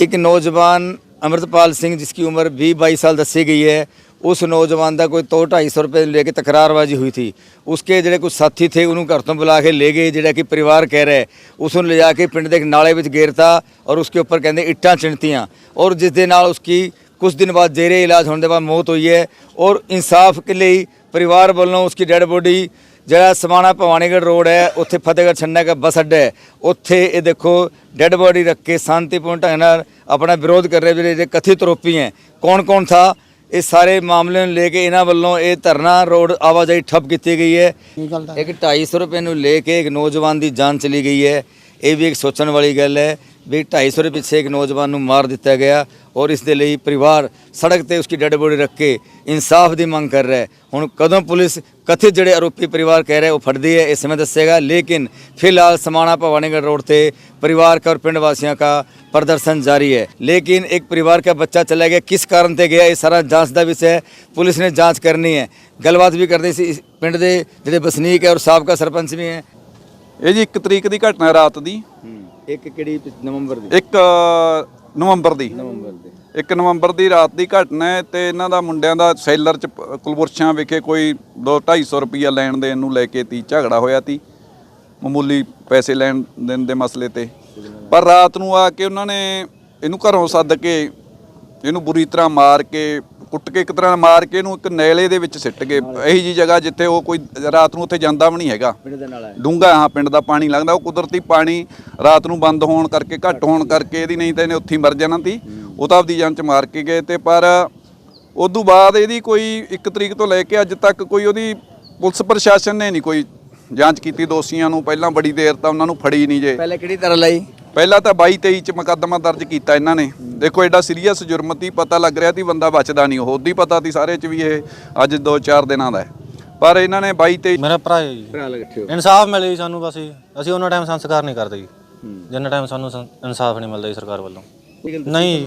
ਇੱਕ ਨੌਜਵਾਨ ਅਮਰਤਪਾਲ ਸਿੰਘ, ਜਿਸ ਦੀ ਉਮਰ 20 22 ਸਾਲ ਦੱਸੀ ਗਈ है उस नौजवान का कोई दो ढाई ਰੁਪਏ ਲੈ ਕੇ तकरारबाजी ਹੋਈ ਸੀ। ਉਸਕੇ ਜਿਹੜੇ ਕੁਝ ਸਾਥੀ ਥੇ, ਉਹਨੂੰ ਘਰ ਤੋਂ ਬੁਲਾ ਕੇ ਲੈ ਗਏ, ਜਿਹੜਾ ਕਿ ਪਰਿਵਾਰ ਕਹਿ ਰਿਹਾ ਉਸ ਨੂੰ ਲਿਜਾ ਕੇ ਪਿੰਡ ਦੇ ਨਾਲੇ ਵਿੱਚ ਗੇਰਤਾ ਔਰ ਉਸਕੇ ਉੱਪਰ ਕਹਿੰਦੇ ਇੱਟਾਂ ਚਿਣਤੀਆਂ ਔਰ ਜਿਸ ਦੇ ਨਾਲ ਉਸकी ਕੁਝ ਦਿਨ ਬਾਅਦ ਜੇਰੇ ਇਲਾਜ ਹੋਣ ਦੇ ਬਾਅਦ ਮੌਤ ਹੋਈ ਹੈ ਔਰ ਇਨਸਾਫ ਕੇ ਲਈ ਪਰਿਵਾਰ ਵੱਲੋਂ ਉਸकी ਡੈਡ ਬੋਡੀ ਜਿਹੜਾ ਸਮਾਣਾ ਭਵਾਨੀਗੜ੍ਹ ਰੋਡ ਹੈ ਉੱਥੇ ਫਤਿਹਗੜ੍ਹ ਛੰਨਾ ਦਾ ਬੱਸ ਅੱਡਾ ਹੈ। ਉੱਥੇ ਇਹ ਦੇਖੋ ਡੈਡ ਬੋਡੀ ਰੱਖ ਕੇ ਸ਼ਾਂਤੀਪੂਰਨ ਢੰਗ ਨਾਲ ਆਪਣਾ ਵਿਰੋਧ ਕਰ ਰਹੇ ਜਿਹੜੇ ਕਥਿਤ ਆਰੋਪੀ ਹੈ। ਕੌਣ ਕੌਣ ਥਾ? ਇਹ ਸਾਰੇ ਮਾਮਲੇ ਨੂੰ ਲੈ ਕੇ ਇਹਨਾਂ ਵੱਲੋਂ ਇਹ ਧਰਨਾ ਰੋਡ ਆਵਾਜਾਈ ਠੱਪ ਕੀਤੀ ਗਈ ਹੈ। ਇੱਕ 250 ਰੁਪਏ ਨੂੰ ਲੈ ਕੇ ਇੱਕ ਨੌਜਵਾਨ ਦੀ ਜਾਨ ਚਲੀ ਗਈ ਹੈ। ਇਹ ਵੀ ਇੱਕ ਸੋਚਣ ਵਾਲੀ ਗੱਲ ਹੈ ਵੀ 250 ਰੁਪਏ ਪਿੱਛੇ ਇੱਕ ਨੌਜਵਾਨ ਨੂੰ ਮਾਰ ਦਿੱਤਾ ਗਿਆ ਔਰ ਇਸ ਦੇ ਲਈ ਪਰਿਵਾਰ ਸੜਕ ਤੇ ਉਸकी ਡੈਡ ਬੋਡੀ ਰੱਖ ਕੇ ਇਨਸਾਫ ਦੀ ਮੰਗ ਕਰ ਰਿਹਾ ਹੈ। ਹੁਣ ਕਦੋਂ ਪੁਲਿਸ ਕਥਿਤ ਜਿਹੜੇ ਆਰੋਪੀ ਪਰਿਵਾਰ ਕਹਿ ਰਿਹਾ ਉਹ ਫੜਦੀ ਹੈ ਇਸ ਸਮੇਂ ਦੱਸੇਗਾ। ਲੇਕਿਨ ਫਿਲਹਾਲ ਸਮਾਣਾ ਭਵਾਨੀਗੜ ਰੋਡ ਤੇ ਪਰਿਵਾਰ का और पिंड वासियों का प्रदर्शन जारी है लेकिन एक परिवार का बच्चा चला गया किस कारण से गया ये सारा जांच का विषय ਪੁਲਿਸ ਨੇ ਜਾਂਚ ਕਰਨੀ ਹੈ। ਗੱਲਬਾਤ ਵੀ ਕਰਦੇ ਸੀ सी पिंड के जो बसनीक है और साहब का सरपंच भी ਇਹ ਜੀ 1 ਤਰੀਕ ਦੀ ਘਟਨਾ ਰਾਤ ਦੀ। ਇੱਕ ਕਿਹੜੀ ਨਵੰਬਰ ਦੀ? 1 ਨਵੰਬਰ ਦੀ। ਨਵੰਬਰ ਦੀ। 1 ਨਵੰਬਰ ਦੀ ਰਾਤ ਦੀ ਘਟਨਾ ਹੈ ਤੇ ਇਹਨਾਂ ਦਾ ਮੁੰਡਿਆਂ ਦਾ ਸੈਲਰ ਚ ਪ- ਕੁਲਬੁਰਸ਼ਾਂ ਵਿਖੇ ਕੋਈ 2 250 ਰੁਪਈਆ ਲੈਣ ਦੇਣ ਨੂੰ ਲੈ ਕੇ ਤੀ ਝਗੜਾ ਹੋਇਆ ਤੀ ਮਾਮੂਲੀ ਪੈਸੇ ਲੈਣ ਦੇਣ ਦੇ ਮਸਲੇ ਤੇ। ਪਰ ਰਾਤ ਨੂੰ ਆ ਕੇ ਉਹਨਾਂ ਨੇ ਇਹਨੂੰ ਘਰੋਂ ਸੱਦ ਕੇ ਇਹਨੂੰ ਬੁਰੀ ਤਰ੍ਹਾਂ ਮਾਰ ਕੇ ਕੁੱਟ ਕੇ ਇੱਕ ਤਰ੍ਹਾਂ ਮਾਰ ਕੇ ਇਹਨੂੰ ਇੱਕ ਨੈਲੇ ਦੇ ਵਿੱਚ ਸਿੱਟ ਗਏ ਇਹੀ ਜੀ ਜਗ੍ਹਾ ਜਿੱਥੇ ਉਹ ਕੋਈ ਰਾਤ ਨੂੰ ਉੱਥੇ ਜਾਂਦਾ ਵੀ ਨਹੀਂ ਹੈਗਾ। ਪਿੰਡ ਦੇ ਨਾਲ ਹੈ ਡੂੰਗਾ ਹਾਂ ਪਿੰਡ ਦਾ ਪਾਣੀ ਲੰਘਦਾ ਉਹ ਕੁਦਰਤੀ ਪਾਣੀ ਰਾਤ ਨੂੰ ਬੰਦ ਹੋਣ ਕਰਕੇ ਘੱਟ ਹੋਣ ਕਰਕੇ ਇਹਦੀ ਨਹੀਂ ਤਾਂ ਇਹਨੇ ਉੱਥੇ ਹੀ ਮਰ ਜਾਣਾ ਸੀ। ਉਹ ਤਾਂ ਆਪਦੀ ਜਾਨ ਚ ਮਾਰ ਕੇ ਗਏ ਤੇ ਪਰ ਉਦੋਂ ਬਾਅਦ ਇਹਦੀ ਕੋਈ 1 ਤਰੀਕ ਤੋਂ ਲੈ ਕੇ ਅੱਜ ਤੱਕ ਕੋਈ ਉਹਦੀ ਪੁਲਿਸ ਪ੍ਰਸ਼ਾਸਨ ਨੇ ਨਹੀਂ ਕੋਈ ਜਾਂਚ ਕੀਤੀ ਦੋਸ਼ੀਆਂ ਨੂੰ ਪਹਿਲਾਂ ਬੜੀ ਦੇਰ ਤਾਂ ਉਹਨਾਂ ਨੂੰ ਫੜੀ ਨਹੀਂ ਜੇ। ਪਹਿਲੇ ਕਿਹੜੀ ਤਰ੍ਹਾਂ ਲਈ? ਪਹਿਲਾਂ ਤਾਂ 22 23 ਚ ਮੁਕੱਦਮਾ ਦਰਜ ਕੀਤਾ ਇਹਨਾਂ ਨੇ। ਦੇਖੋ ਐਡਾ ਸੀਰੀਅਸ ਜੁਰਮ ਤੀ ਪਤਾ ਲੱਗ ਰਿਹਾ ਸੀ ਬੰਦਾ ਬਚਦਾ ਨਹੀਂ ਉਹ ਉਦੋਂ ਹੀ ਪਤਾ ਸੀ ਸਾਰੇ ਚ ਵੀ ਇਹ ਅੱਜ 2-4 ਦਿਨਾਂ ਦਾ ਹੈ। ਪਰ ਇਹਨਾਂ ਨੇ 22 23 ਮੇਰਾ ਭਰਾ ਹੈ ਜੀ। ਭਰਾ ਲਗਠਿਓ ਇਨਸਾਫ ਮਿਲੇ ਜੀ ਸਾਨੂੰ ਬਸ ਜੀ। ਅਸੀਂ ਉਹਨਾਂ ਟਾਈਮ ਸੰਸਕਾਰ ਨਹੀਂ ਕਰਦੇ ਜੀ। ਜਿੰਨਾ ਟਾਈਮ ਸਾਨੂੰ ਇਨਸਾਫ ਨਹੀਂ ਮਿਲਦਾ ਜੀ ਸਰਕਾਰ ਵੱਲੋਂ। ਨਹੀਂ।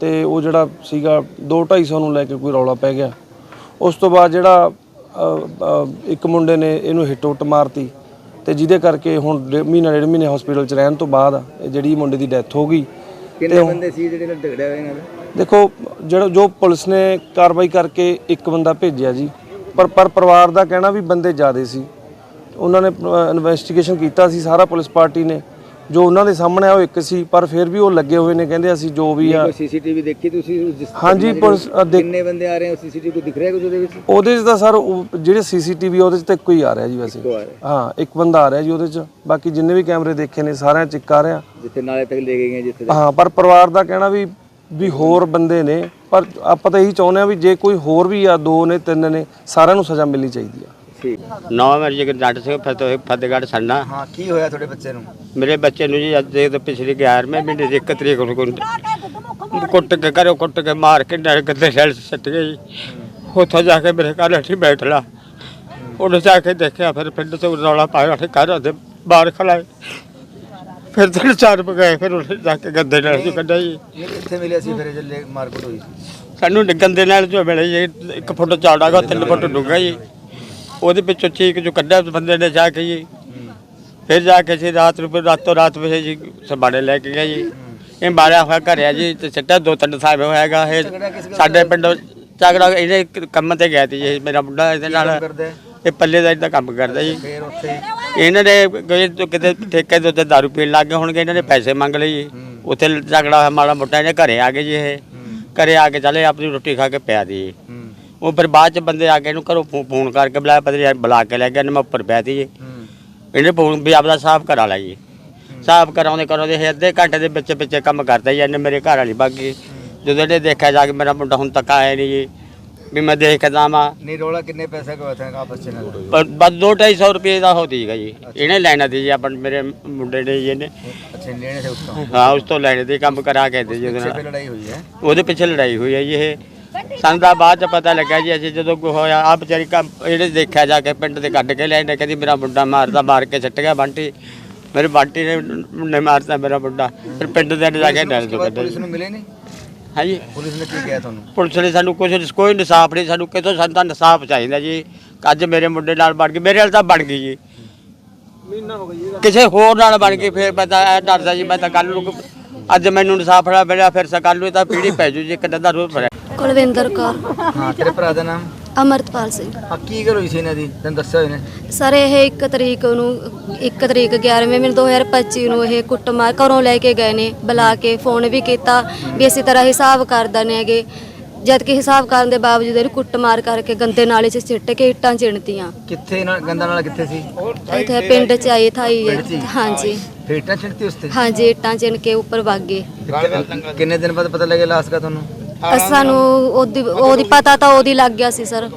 ਤੇ ਉਹ ਜਿਹੜਾ ਸੀਗਾ 2-250 ਨੂੰ ਲੈ ਕੇ ਕੋਈ ਰੌਲਾ ਪੈ ਗਿਆ। ਉਸ ਤੋਂ ਬਾਅਦ ਜਿਹੜਾ ਇੱਕ ਮੁੰਡੇ ਨੇ ਇਹਨੂੰ ਹਿੱਟ ਉੱਟ ਮਾਰਤੀ ਤੇ ਜਿਹਦੇ ਕਰਕੇ ਹੁਣ ਮਹੀਨਾ ਡੇਢ ਮਹੀਨੇ ਹਸਪੀਟਲ 'ਚ ਰਹਿਣ ਤੋਂ ਬਾਅਦ ਇਹ ਜਿਹੜੀ ਮੁੰਡੇ ਦੀ ਡੈਥ ਹੋ ਗਈ ਕਿੰਨੇ ਬੰਦੇ ਸੀ ਜਿਹੜੇ ਨਾਲ ਝਗੜਿਆ ਹੋਇਆ ਇਹਨਾਂ ਦਾ ਦੇਖੋ ਜਿਹੜਾ ਜੋ ਪੁਲਿਸ ਨੇ ਕਾਰਵਾਈ ਕਰਕੇ ਇੱਕ ਬੰਦਾ ਭੇਜਿਆ ਜੀ ਪਰ ਪਰ ਪਰਿਵਾਰ ਦਾ ਕਹਿਣਾ ਵੀ ਬੰਦੇ ਜ਼ਿਆਦੇ ਸੀ। ਉਹਨਾਂ ਨੇ ਇਨਵੈਸਟੀਗੇਸ਼ਨ ਕੀਤਾ ਸੀ ਸਾਰਾ ਪੁਲਿਸ ਪਾਰਟੀ ਨੇ। ਜੋ ਉਹਨਾਂ ਦੇ ਸਾਹਮਣੇ ਆ ਉਹ ਇੱਕ ਸੀ ਪਰ ਫਿਰ ਵੀ ਉਹ ਲੱਗੇ ਹੋਏ ਨੇ ਕਹਿੰਦੇ ਅਸੀਂ ਜੋ ਵੀ ਆ। ਕੋਈ ਸੀਸੀਟੀਵੀ ਦੇਖੀ ਤੁਸੀਂ ਉਸ ਜਿਸ ਹਾਂਜੀ ਪੁਲਿਸ ਅ, ਦੇਖ- ਕਿੰਨੇ ਬੰਦੇ ਆ ਰਹੇ ਹੋ ਸੀਸੀਟੀਵੀ ਕੋਈ ਦਿਖ ਰਿਹਾ ਕੁਝ ਉਹਦੇ ਵਿੱਚ? ਉਹਦੇ 'ਚ ਤਾਂ ਸਰ ਉਹ ਜਿਹੜੇ ਸੀਸੀਟੀਵੀ ਉਹਦੇ 'ਚ ਤਾਂ ਇੱਕੋ ਹੀ ਆ ਰਿਹਾ ਜੀ ਵੈਸੇ। ਹਾਂ ਇੱਕ ਬੰਦਾ ਆ ਰਿਹਾ ਜੀ ਉਹਦੇ 'ਚ। ਬਾਕੀ ਜਿੰਨੇ ਵੀ ਕੈਮਰੇ ਦੇਖੇ ਨੇ ਸਾਰਿਆਂ 'ਚ ਇੱਕ ਆ ਰਿਹਾ। ਜਿੱਥੇ ਨਾਲੇ ਤੱਕ ਲੈ ਗਏ ਜਿੱਥੇ ਹਾਂ ਪਰ ਪਰਿਵਾਰ ਦਾ ਕਹਿਣਾ ਵੀ ਵੀ ਹੋਰ ਬੰਦੇ ਨੇ ਪਰ ਆਪਾਂ ਤਾਂ ਇਹੀ ਚਾਹੁੰਦੇ ਆ ਵੀ ਜੇ ਕੋਈ ਹੋਰ ਵੀ ਆ ਦੋ ਨੇ ਤਿੰਨ ਨੇ ਸਾਰਿਆਂ ਨੂੰ ਸਜ਼ਾ ਮਿਲਣੀ ਚਾਹੀਦੀ ਆ। ਠੀਕ। ਨੌਂ ਮੇਰੀ ਜਗਰ ਜੱਟ ਸਿੰਘ ਫਤਿਹ ਫਤਿਹਗੜ੍ਹ ਸੰਨਾ ਹਾਂ ਕੀ ਹੋਇਆ ਤੁਹਾਡੇ ਬੱਚੇ ਨੂੰ? ਮੇਰੇ ਬੱਚੇ ਨੂੰ ਜੀ ਅੱਜ ਦੇ ਤੋਂ ਪਿਛਲੇ 11ਵੇਂ ਮਹੀਨੇ ਦੀ 1 ਤਰੀਕ ਨੂੰ ਕੁੱਟ- ਕੁੱਟ ਕੇ ਘਰੋਂ ਕੁੱਟ ਕੇ ਮਾਰ ਕੇ ਨਰਕ ਦੇ ਸੈਲ ਸੱਟ ਗਈ ਉੱਥੇ ਜਾ ਕੇ ਮੇਰੇ ਘਰ ਅੱਠੀ ਬੈਠ ਲਾ ਉਹਨੇ ਜਾ ਕੇ ਦੇਖਿਆ ਫਿਰ ਪਿੰਡ ਤੋਂ ਰੌਲਾ ਪਾਇਆ ਉੱਥੇ ਘਰ ਦੇ ਬਾਹਰ ਖਲਾਏ ਫਿਰ ਤਿੰਨ ਚਾਰ ਪਗਾਏ ਫਿਰ ਉਹਨੇ ਜਾ ਕੇ ਗੰਦੇ ਨਾਲ ਚ ਕੱਢਿਆ ਜੀ। ਇਹ ਕਿੱਥੇ ਮਿਲਿਆ ਸੀ ਫਿਰ ਜੱਲੇ ਮਾਰਕਟ ਹੋਈ ਸੀ? ਸਾਨੂੰ ਗੰਦੇ ਨਾਲ ਜੋ ਮਿਲੇ ਜੀ ਇੱਕ ਫੁੱਟ ਚੌੜਾ ਗਾ ਤਿੰਨ ਫੁੱਟ ਡੂੰਘਾ ਜੀ। ਉਹਦੇ ਵਿੱਚੋਂ ਚੀਕ ਜੋ ਕੱਢਿਆ ਉਸ ਬੰਦੇ ਨੇ ਜਾ ਕੇ ਜੀ। ਫਿਰ ਜਾ ਕੇ ਜੀ ਰਾਤ ਨੂੰ ਫਿਰ ਰਾਤੋਂ ਰਾਤ ਵਿੱਚ ਜੀ ਸਬਾੜੇ ਲੈ ਕੇ ਗਿਆ ਜੀ। ਇਹ ਮਾਰਿਆ ਹੋਇਆ ਘਰਿਆ ਜੀ ਤੇ ਸਿੱਟਾ ਦੋ ਤਿੰਨ ਸਾਹਿਬ ਹੋਇਆਗਾ ਇਹ ਸਾਡੇ ਪਿੰਡ ਝਗੜਾ ਇਹਦੇ ਕੰਮ ਤੇ ਗਿਆ ਸੀ ਜੀ। ਮੇਰਾ ਮੁੰਡਾ ਇਹਦੇ ਨਾਲ? ਇਹ ਪੱਲੇ ਦਾ ਇਦਾਂ ਕੰਮ ਕਰਦਾ ਜੀ। ਇਹਨਾਂ ਤੋਂ ਕਿਤੇ ਠੇਕੇ ਦੇ ਉੱਤੇ ਦਾਰੂ ਪੀਣ ਲੱਗ ਗਏ ਹੋਣਗੇ। ਇਹਨਾਂ ਨੇ ਪੈਸੇ ਮੰਗ ਲਏ ਜੀ। ਉੱਥੇ ਝਗੜਾ ਹੋਇਆ ਮਾੜਾ ਮੋਟਾ ਇਹਨੇ ਘਰੇ ਆ ਗਏ ਜੀ ਇਹ। ਘਰੇ ਆ ਕੇ ਚਲੇ ਆਪਣੀ ਰੋਟੀ ਖਾ ਕੇ ਪਿਆ ਦੀ ਉਹ ਫਿਰ ਬਾਅਦ ਚ ਬੰਦੇ ਆ ਕੇ ਇਹਨੂੰ ਘਰੋਂ ਫੋਨ ਕਰਕੇ ਬੁਲਾਇਆ ਪਤਾ ਨਹੀਂ ਬੁਲਾ ਕੇ ਲੈ ਗਿਆ ਇਹਨੇ ਉੱਪਰ ਬਹਿ ਤੀ ਇਹਨੇ ਫੋਨ ਵੀ ਆਪਦਾ ਸਾਫ਼ ਕਰਾ ਲਿਆ ਸਾਫ਼ ਕਰਾਉਂਦੇ ਕਰਾਉਂਦੇ ਇਹ ਅੱਧੇ ਘੰਟੇ ਦੇ ਵਿੱਚ ਵਿੱਚ ਕੰਮ ਕਰਦਾ ਜੀ ਇਹਨੇ ਮੇਰੇ ਘਰ ਵਾਲੀ ਬਾਗੀ ਜਦੋਂ ਇਹਨੇ ਦੇਖਿਆ ਜਾ ਕੇ ਮੇਰਾ ਮੁੰਡਾ ਹੁਣ ਤੱਕ ਆਇਆ ਨਹੀਂ ਜੀ ਵੀ ਮੈਂ ਦੇਖਦਾ ਵਾਂ। ਨਹੀਂ ਰੋਲਾ ਕਿੰਨੇ ਪੈਸੇ ਕੋ ਆਪਸ ਚ ਨਾਲ ਬਸ ਦੋ ਢਾਈ ਸੌ ਰੁਪਏ ਦਾ ਹੋ ਦੀਗਾ ਜੀ। ਇਹਨੇ ਲੈਣਾ ਦੀ ਜੀ ਆਪਣ ਮੇਰੇ ਮੁੰਡੇ ਨੇ ਜੀ ਇਹਨੇ। ਅੱਛਾ ਲੈਣੇ ਸੇ ਉਸ ਤੋਂ? ਹਾਂ ਉਸ ਤੋਂ ਲੈਣੇ ਦੀ ਕੰਮ ਕਰਾ ਕੇ ਦੇ ਜੀ ਉਹਦੇ ਪਿੱਛੇ ਲੜਾਈ ਹੋਈ ਹੈ ਜੀ ਇਹ। ਸਾਨੂੰ ਤਾਂ ਬਾਅਦ ਚ ਪਤਾ ਲੱਗਾ ਜੀ ਅਸੀਂ ਜਦੋਂ ਕੋ ਹੋਇਆ ਆ ਵਿਚਾਰੀ ਕੰਮ ਇਹਨੇ ਦੇਖਿਆ ਜਾ ਕੇ ਪਿੰਡ ਦੇ ਕੱਢ ਕੇ ਲੈ ਕਹਿੰਦੀ ਮੇਰਾ ਮੁੰਡਾ ਮਾਰਦਾ ਮਾਰ ਕੇ ਛੱਟ ਗਿਆ ਬੰਟੀ। ਮੇਰੇ ਬੰਟੀ ਨੇ ਮੁੰਡੇ ਮਾਰਦਾ ਮੇਰਾ ਮੁੰਡਾ ਫਿਰ ਪਿੰਡ ਦੇ ਨੇ ਜਾ ਕੇ ਡਰ ਤੋਂ ਕੱਢਿਆ ਪੁਲਿਸ ਨੇ ਸਾਨੂੰ ਕੁਝ ਕੋਈ ਇਨਸਾਫ ਨਹੀਂ ਸਾਨੂੰ ਕਿਥੋਂ ਸਾਨੂੰ ਤਾਂ ਇਨਸਾਫ ਚਾਹੀਦਾ ਜੀ। ਅੱਜ ਮੇਰੇ ਮੁੰਡੇ ਨਾਲ ਬਣ ਗਈ ਮੇਰੇ ਨਾਲ ਤਾਂ ਬਣ ਗਈ ਜੀ। ਕਿਸੇ ਹੋਰ ਨਾਲ ਬਣ ਗਈ ਫਿਰ ਮੈਂ ਤਾਂ ਐ ਡਰਦਾ ਜੀ ਮੈਂ ਤਾਂ ਕੱਲ ਨੂੰ ਅੱਜ ਮੈਨੂੰ ਇਨਸਾਫ ਨਾ ਮਿਲਿਆ ਫਿਰ ਸਕੱਲ ਤਾਂ ਪੀੜੀ ਪੈ ਜੂ ਜੀ ਇੱਕ ਦਾ ਰੋਹ ਫੜਿਆ। ਕੁਲਵਿੰਦਰ ਕੌਰ। ਹਾਂ ਤੇਰੇ ਭਰਾ ਦਾ ਨਾਮ? ਅਮਰਤਪਾਲ ਸਿੰਘ। ਆ ਕੀ ਗੱਲ ਹੋਈ ਸੀ ਇਹਨਾਂ ਦੀ? ਤੈਨੂੰ ਦੱਸਿਆ ਹੋਇਆ ਨੇ? ਸਰ ਇਹ 1 ਤਰੀਕ ਨੂੰ 1 ਤਰੀਕ 11ਵੇਂ ਮਹੀਨੇ 2025 ਨੂੰ ਇਹ ਕੁੱਟਮਾਰ ਘਰੋਂ ਲੈ ਕੇ ਗਏ ਨੇ ਬੁਲਾ ਕੇ ਫੋਨ ਵੀ ਕੀਤਾ ਵੀ ਇਸੇ ਤਰ੍ਹਾਂ ਹਿਸਾਬ ਕਰ ਦਨੇ ਹੈਗੇ। ਜਦ ਕਿ ਹਿਸਾਬ ਕਰਨ ਦੇ ਬਾਵਜੂਦ ਇਹਨੂੰ ਕੁੱਟਮਾਰ ਕਰਕੇ ਗੰਦੇ ਨਾਲੇ 'ਚ ਸਿੱਟ ਕੇ ਇੱਟਾਂ ਚਿਣਤੀਆਂ। ਕਿੱਥੇ ਨਾਲ ਗੰਦਾ ਨਾਲ ਕਿੱਥੇ ਸੀ? ਇੱਥੇ ਪਿੰਡ 'ਚ ਆਈ ਥਾਈ ਪਿੰਡ 'ਚ ਹੀ? ਹਾਂਜੀ। ਫੇਟਾਂ ਛਿੜਤੀ ਉਸ ਤੇ? ਹਾਂਜੀ ਇੱਟਾਂ ਚਿਣ ਕੇ ਉੱਪਰ ਵਗ ਗਏ। ਕਿੰਨੇ ਦਿਨ ਬਾਅਦ ਪਤਾ ਲੱਗਿਆ ਲਾਸ਼ ਦਾ ਤੁਹਾਨੂੰ? ਅਸ ਸਾਨੂੰ ਉਹਦੀ ਉਹਦੀ ਪਤਾ ਤਾਂ ਉਹਦੀ ਲੱਗ ਗਿਆ ਸੀ ਸਰ।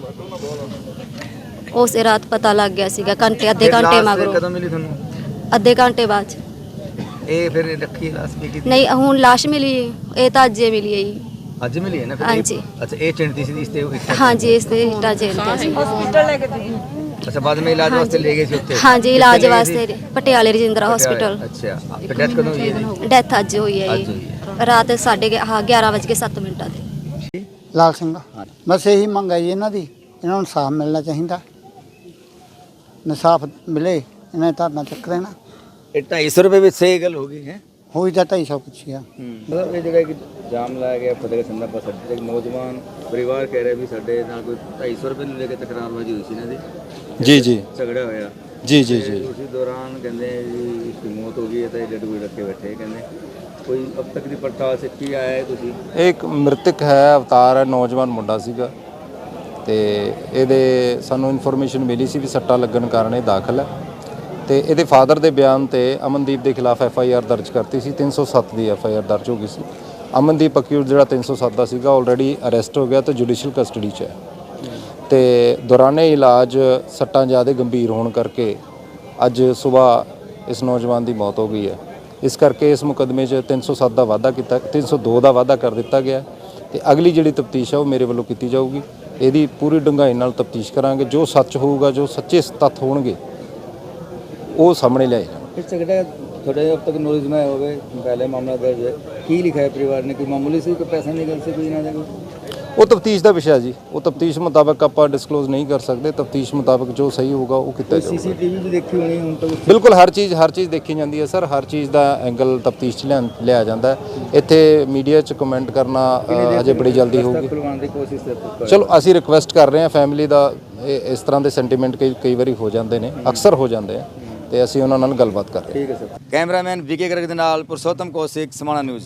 ਉਸੇ ਰਾਤ ਪਤਾ ਲੱਗ ਗਿਆ ਸੀਗਾ ਘੰਟੇ ਅੱਧੇ ਫਿਰ ਘੰਟੇ ਲਾਸ਼ ਮਗਰੋਂ। ਕਦੋਂ ਮਿਲੀ ਤੁਹਾਨੂੰ? ਅੱਧੇ ਘੰਟੇ ਬਾਅਦ 'ਚ। ਇਹ ਫਿਰ ਰੱਖੀ ਲਾਸ਼ ਵੀ ਕੀਤੀ? ਨਹੀਂ ਹੁਣ ਲਾਸ਼ ਮਿਲੀ ਹੈ। ਇਹ ਤਾਂ ਅੱਜੇ ਮਿਲੀ ਹੈ ਜੀ। ਅੱਜ ਮਿਲੀ ਹੈ ਨਾ ਫਿਰ? ਇਹ- ਹਾਂਜੀ। ਅੱਛਾ ਇਹ ਚਿੰਤੀ ਸੀ ਇਸ ਤੇ ਉਹ ਇੱਕ- ਹਾਂਜੀ ਇਸ ਦੇ ਇੱਟਾਂ ਜੇਲ੍ਹ ਤੇ ਸੀ ਅੱਛਾ ਬਾਅਦ ਵਿੱਚ ਇਲਾਜ ਵਾਸਤੇ ਲੈ ਗਏ ਸੀ ਉੱਥੇ? ਹਾਂਜੀ ਕਿੱਥੇ ਇਲਾਜ ਲੈ ਗਏ ਵਾਸਤੇ ਸੀ? ਪਟਿਆਲੇ ਰਜਿੰਦਰਾ। ਹਸਪੀਟਲ ਅੱਛਾ। ਫਿਰ ਡੈਥ ਕਦੋਂ ਹੋਈ ਹੈ ਇਹਦੀ? ਡੈਥ ਅੱਜ ਹੋਈ ਹੈ ਅੱਜ ਜੀ ਹੋਈ ਰਾਤ 11:30 ਵਜੇ 7 ਮਿੰਟਾਂ ਤੇ ਲਾਲ ਸਿੰਘ ਬਸ ਇਹੀ ਮੰਗ ਹੈ ਜੀ ਇਹਨਾਂ ਦੀ ਇਹਨਾਂ ਨੂੰ ਇਨਸਾਫ ਮਿਲਣਾ ਚਾਹੀਦਾ। ਇਨਸਾਫ ਮਿਲੇ ਇਹਨਾਂ ਨੇ ਧਰਨਾ ਚੱਕ ਦੇਣਾ। ਇਹ 250 ਰੁਪਏ ਵਿੱਚ ਸਹੀ ਗੱਲ ਹੋ ਗਈ ਹੈ? ਹੋਈ ਤਾਂ 250 ਪੁੱਛਿਆ ਮਤਲਬ ਇਹ ਜਗ੍ਹਾ ਕਿ ਜਾਮ ਲਾਇਆ ਗਿਆ ਫਤਿਹਗੜ੍ਹ ਸੰਧਾ ਪਾਸ ਅੱਡੇ ਤੇ ਇੱਕ ਨੌਜਵਾਨ ਪਰਿਵਾਰ ਕਹਿ ਰਿਹਾ ਵੀ ਸਾਡੇ ਨਾਲ ਕੋਈ 250 ਰੁਪਏ ਨੂੰ ਲੈ ਕੇ ਤਕਰਾਰਬਾਜ਼ੀ ਹੋਈ ਸੀ ਇਹਨਾਂ ਦੀ। ਜੀ ਜੀ। ਝਗੜਾ ਹੋਇਆ। ਜੀ ਜੀ ਜੀ। ਉਸੇ ਦੌਰਾਨ ਕਹਿੰਦੇ ਜੀ ਇਸਦੀ ਮੌਤ ਹੋ ਗਈ ਹੈ ਤਾਂ ਇਹ ਡੱਡ ਰੱਖੇ ਬੈਠੇ ਕਹਿੰਦੇ। ਕੋਈ ਅਬ ਤੱਕ ਦੀ ਪੜਤਾਲ ਸੇ ਕੀ ਆਇਆ ਹੈ ਤੁਸੀਂ? ਇਹ ਇੱਕ ਮ੍ਰਿਤਕ ਹੈ, ਅਵਤਾਰ ਹੈ, ਨੌਜਵਾਨ ਮੁੰਡਾ ਸੀਗਾ। ਤੇ ਇਹਦੇ ਸਾਨੂੰ ਇਨਫੋਰਮੇਸ਼ਨ ਮਿਲੀ ਸੀ ਵੀ ਸੱਟਾ ਲੱਗਣ ਕਾਰਨ ਇਹ ਦਾਖਲ ਹੈ। ਤੇ ਇਹਦੇ ਫਾਦਰ ਦੇ ਬਿਆਨ ਤੇ ਅਮਨਦੀਪ ਦੇ ਖਿਲਾਫ ਐਫ ਆਈ ਆਰ ਦਰਜ ਕਰਤੀ ਸੀ 307 ਦੀ ਐਫ ਆਈ ਆਰ ਦਰਜ ਹੋ ਗਈ ਸੀ। ਅਮਨਦੀਪ ਅਕਿਊਟ ਜਿਹੜਾ 307 ਦਾ ਸੀਗਾ ਆਲਰੇਡੀ ਅਰੈਸਟ ਹੋ ਗਿਆ ਤੇ ਜੁਡੀਸ਼ੀਅਲ ਕਸਟਡੀ 'ਚ ਹੈ। ਤੇ ਦੌਰਾਨੇ ਇਲਾਜ ਸੱਟਾਂ ਜ਼ਿਆਦਾ ਗੰਭੀਰ ਹੋਣ ਕਰਕੇ ਅੱਜ ਸਵੇਰ ਇਸ ਨੌਜਵਾਨ ਦੀ ਮੌਤ ਹੋ ਗਈ ਹੈ। ਇਸ ਕਰਕੇ ਇਸ ਮੁਕਦਮੇ 'ਚ 307 ਦਾ ਵਾਅਦਾ ਕੀਤਾ 302 ਦਾ ਵਾਅਦਾ ਕਰ ਦਿੱਤਾ ਗਿਆ ਤੇ ਅਗਲੀ ਜਿਹੜੀ ਤਫਤੀਸ਼ ਆ ਉਹ ਮੇਰੇ ਵੱਲੋਂ ਕੀਤੀ ਜਾਊਗੀ। ਇਹਦੀ ਪੂਰੀ ਡੰਗਾਈ ਨਾਲ ਤਫਤੀਸ਼ ਕਰਾਂਗੇ। ਜੋ ਸੱਚ ਹੋਊਗਾ, ਜੋ ਸੱਚੇ ਤੱਥ ਹੋਣਗੇ, ਉਹ ਸਾਹਮਣੇ ਲਿਆਏ ਜਾਣਗੇ। ਥੋੜੇ ਅਬ ਤੱਕ ਨੋਲੇਜ ਮੈਂ ਹੋਵੇ, ਪਹਿਲੇ ਮਾਮਲਾ ਦਰਜ ਕੀ ਲਿਖਿਆ ਪਰਿਵਾਰ ਨੇ? ਕੋਈ ਮਾਮੂਲੀ ਸੀ, ਕੋਈ ਪੈਸੇ ਨਹੀਂ ਗੱਲ ਸੀ, ਕੋਈ ਨਾ ਦੇ ਉਹ ਤਫਤੀਸ਼ ਦਾ ਵਿਸ਼ਾ ਜੀ। ਉਹ ਤਫਤੀਸ਼ ਮੁਤਾਬਕ ਆਪਾਂ ਡਿਸਕਲੋਜ਼ ਨਹੀਂ ਕਰ ਸਕਦੇ। ਤਫਤੀਸ਼ ਮੁਤਾਬਕ ਜੋ ਸਹੀ ਹੋਊਗਾ ਉਹ ਕੀਤਾ ਜਾਊਗਾ। ਸੀਸੀਟੀਵੀ ਵੀ ਦੇਖੀ ਹੋਣੀ ਹੁਣ ਤਾਂ ਬਿਲਕੁਲ ਹਰ ਚੀਜ਼ ਹਰ ਚੀਜ਼ ਦੇਖੀ ਜਾਂਦੀ ਹੈ ਸਰ। ਹਰ ਚੀਜ਼ ਦਾ ਐਂਗਲ ਤਫਤੀਸ਼ 'ਚ ਲਿਆਂ- ਲਿਆ ਜਾਂਦਾ ਇੱਥੇ ਮੀਡੀਆ 'ਚ ਕਮੈਂਟ ਕਰਨਾ ਅ, ਹਜੇ ਬੜੀ ਜਲਦੀ ਹੋਊਗੀ। ਚਲੋ ਅਸੀਂ ਰਿਕੁਐਸਟ ਕਰ ਰਹੇ ਹਾਂ। ਫੈਮਿਲੀ ਦਾ ਇਸ ਤਰ੍ਹਾਂ ਦੇ ਸੈਂਟੀਮੈਂਟ ਕਈ ਕਈ ਵਾਰੀ ਹੋ ਜਾਂਦੇ ਨੇ। ਅਕਸਰ ਹੋ ਜਾਂਦੇ ਆ। ਤੇ ਅਸੀਂ ਉਹਨਾਂ ਨਾਲ ਗੱਲਬਾਤ ਕਰ ਰਹੇ ਹਾਂ। ਠੀਕ ਹੈ ਸਰ। ਕੈਮਰਾਮੈਨ ਵਿਕੇ ਗਰਗ ਦੇ ਨਾਲ ਪੁਰਸ਼ੋਤਮ ਕੌਸ਼ਿਕ ਸਮਾਣਾ ਨਿਊਜ਼।